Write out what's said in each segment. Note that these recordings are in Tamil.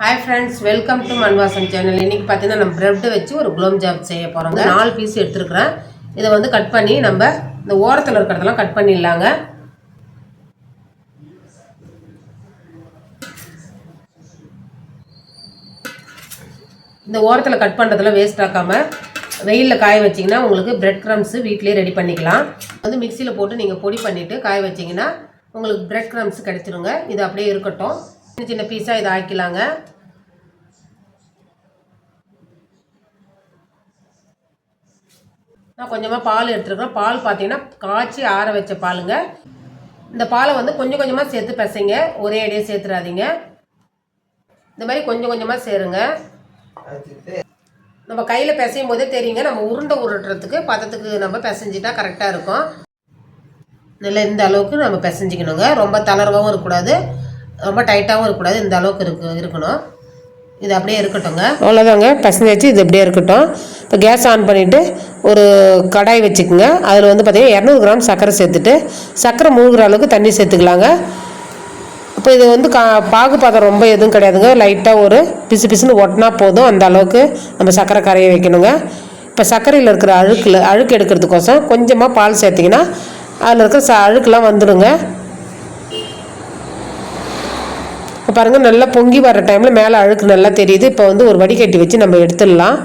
Hi friends welcome to Manvasam channel இன்றைக்கி பார்த்தீங்கன்னா நம்ம ப்ரெட் வச்சு ஒரு குலோப் ஜாப் செய்ய போகிறோங்க நாலு பீஸ் எடுத்துருக்குறேன். இதை வந்து கட் பண்ணி நம்ம இந்த ஓரத்தில் இருக்கிறதெல்லாம் கட் பண்ணிடலாங்க. இந்த ஓரத்தில் கட் பண்ணுறதெல்லாம் வேஸ்ட் ஆக்காமல் வெயிலில் காய வச்சிங்கன்னா உங்களுக்கு ப்ரெட் க்ரம்ஸு வீட்லேயே ரெடி பண்ணிக்கலாம். வந்து மிக்சியில் போட்டு நீங்கள் பொடி பண்ணிவிட்டு காய வச்சிங்கன்னா உங்களுக்கு ப்ரெட் க்ரம்ஸ் கிடச்சிருங்க. இது அப்படியே இருக்கட்டும். சின்ன சின்ன பீஸாக இதை ஆக்கிலாங்க. நான் கொஞ்சமாக பால் எடுத்துருக்கோம் பால் பார்த்தீங்கன்னா காய்ச்சி ஆற வச்ச பாலுங்க. இந்த பாலை வந்து கொஞ்சம் கொஞ்சமாக சேர்த்து பிசைங்க. ஒரே அடியே சேர்த்துடாதீங்க இந்த மாதிரி கொஞ்சம் கொஞ்சமாக சேருங்க. நம்ம கையில் பிசையும் போதே தெரியுங்க. நம்ம உருண்டை உருட்டுறதுக்கு பதத்துக்கு நம்ம பிசைஞ்சிட்டா கரெக்டாக இருக்கும். நல்லா இந்த அளவுக்கு நம்ம பிசைஞ்சிக்கணுங்க. ரொம்ப தளர்வாகவும் இருக்கக்கூடாது. ரொம்ப டைட்டாகவும் இருக்கக்கூடாது இந்த அளவுக்கு இருக்கு இருக்கணும். இது அப்படியே இருக்கட்டும்ங்க. அவ்வளோதாங்க பிசைஞ்சு இது அப்படியே இருக்கட்டும். இப்போ கேஸ் ஆன் பண்ணிவிட்டு ஒரு கடாய் வச்சுக்கோங்க. அதில் வந்து பார்த்திங்கன்னா இரநூறு கிராம் சர்க்கரை சேர்த்துட்டு சர்க்கரை மூழ்கிற அளவுக்கு தண்ணி சேர்த்துக்கலாங்க. இப்போ இது வந்து கா பாகுபாதம் ரொம்ப எதுவும் கிடையாதுங்க. லைட்டாக ஒரு பிசு பிசுன்னு ஒட்டினா போதும். அந்த அளவுக்கு நம்ம சர்க்கரை கரைய வைக்கணுங்க. இப்போ சர்க்கரையில் இருக்கிற அழுக்கில் அழுக்கு எடுக்கிறதுக்கோசம் கொஞ்சமாக பால் சேர்த்திங்கன்னா அதில் இருக்கிற ச அழுக்கெல்லாம் வந்துடுங்க இப்போ பாருங்கள் நல்லா பொங்கி வர்ற டைமில் மேலே அழுக்கு நல்லா தெரியுது. இப்போ வந்து ஒரு வடிகட்டி வச்சு நம்ம எடுத்துடலாம்.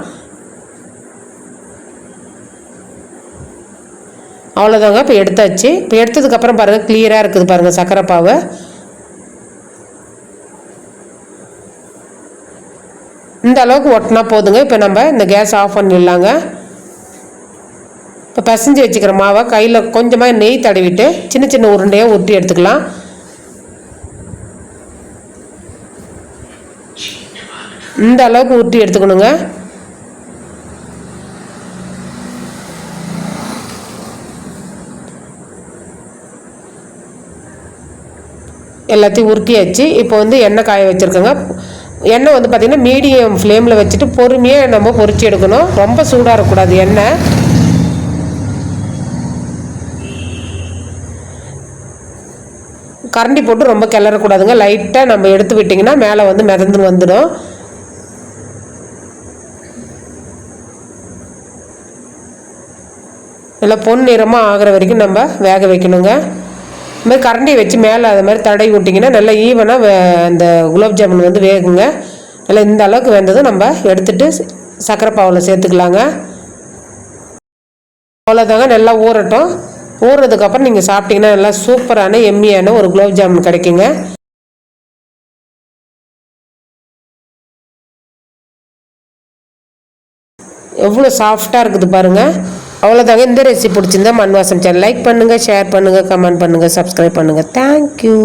அவ்வளோதாங்க இப்போ எடுத்தாச்சு. இப்போ எடுத்ததுக்கப்புறம் பாருங்கள் கிளியராக இருக்குது பாருங்கள் சர்க்கரை பாவை இந்த அளவுக்கு ஒட்டினா போதுங்க. இப்போ நம்ம இந்த கேஸ் ஆஃப் பண்ணிடலாங்க. இப்போ பிசைஞ்சு வச்சுக்கிற மாவை கையில் கொஞ்சமாக நெய் தடவிட்டு சின்ன சின்ன உருண்டையாக உருட்டி எடுத்துக்கலாம். இந்த அளவுக்கு உருட்டி எடுத்துக்கணுங்க. எல்லாத்தையும் உருட்டியாச்சு. இப்போ வந்து எண்ணெய் காய வச்சுருக்கோங்க. எண்ணெய் வந்து பார்த்திங்கன்னா மீடியம் ஃப்ளேமில் வச்சுட்டு பொறுமையாக நம்ம பொரிச்சு எடுக்கணும். ரொம்ப சூடாக இருக்கக்கூடாது எண்ணெய். கரண்டி போட்டு ரொம்ப கிளறக்கூடாதுங்க. லைட்டாக நம்ம எடுத்து விட்டிங்கன்னா மேலே வந்து மிதந்து வந்துடும். நல்லா பொன் நிறமாக ஆகிற வரைக்கும் நம்ம வேக வைக்கணுங்க. இது மாதிரி கரண்டியை வச்சு மேலே அது மாதிரி தடவி விட்டிங்கன்னா நல்லா ஈவனாக அந்த குலாப் ஜாமுன் வந்து வேகுங்க. நல்லா இந்த அளவுக்கு வெந்ததும் நம்ம எடுத்துட்டு சர்க்கரை பாவில் சேர்த்துக்கலாங்க. அவ்வளோதாங்க நல்லா ஊறட்டும். ஊறுறதுக்கப்புறம் நீங்கள் சாப்பிட்டீங்கன்னா நல்லா சூப்பரான எம்மியான ஒரு குலோப் ஜாமுன் கிடைக்குங்க. எவ்வளோ சாஃப்டாக இருக்குது பாருங்கள் அவ்வளோதாங்க இந்த ரெசிபி பிடிச்சிருந்தா மண்வாசம் சேனல் லைக் பண்ணுங்கள் ஷேர் பண்ணுங்கள் கமெண்ட் பண்ணுங்கள் சப்ஸ்கிரைப் பண்ணுங்கள் தேங்க்யூ